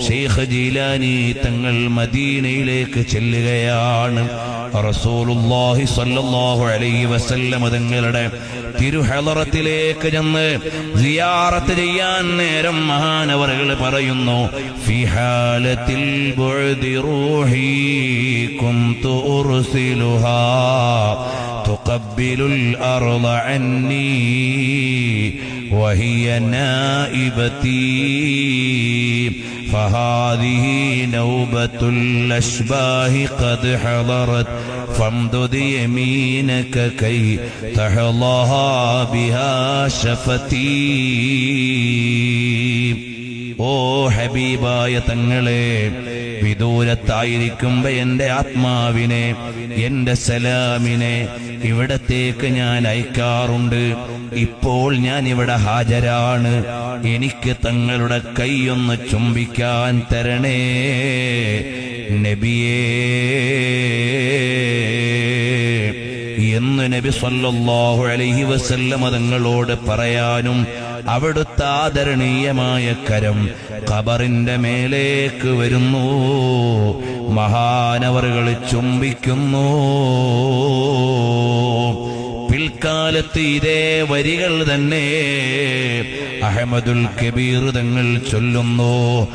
ഷെയ്ഖ് ജീലാനി തങ്ങൾ മദീനയിലേക്ക് ചെല്ലുകയാണ് റസൂലുള്ളാഹി സ്വല്ലല്ലാഹു അലൈഹി വസല്ലം തങ്ങളുടെ തിരുഹളറത്തിലേക്ക് ചെന്ന് സിയാറത്ത് ചെയ്യാൻ നേരം മഹാനവറുകൾ പറയുന്നു ഫിഹാലത്തിൽ ബുഅദി റൂഹി കുന്തു ഉർസിലുഹാ تقبل الأرض عني وهي نائبتي. فهذه نوبة الأشباه قد حضرت. فامدد يمينك كي تحظها بها شفتي. ഹബീബായ തങ്ങളെ വിദൂരത്തായിരിക്കുമ്പോ എന്റെ ആത്മാവിനെ എന്റെ സലാമിനെ ഇവിടത്തേക്ക് ഞാൻ അയക്കാറുണ്ട്. ഇപ്പോൾ ഞാൻ ഇവിടെ ഹാജരാണ്. എനിക്ക് തങ്ങളുടെ കൈയൊന്ന് ചുംബിക്കാൻ തരണേ നബിയേ. എന്ന് നബി സല്ലല്ലാഹു അലൈഹി വസല്ലമ തങ്ങളോട് പറയാനും അവിടുത്തെ ആദരണീയമായ കരം ഖബറിന്റെ മേലേക്ക് വരുന്നു. മഹാനവറുകൾ ചുംബിക്കുന്നു. പിൽക്കാലത്ത് ഇതേ വരികൾ തന്നെ അഹമ്മദുൽ കബീർ തങ്ങൾ ചൊല്ലുന്നു.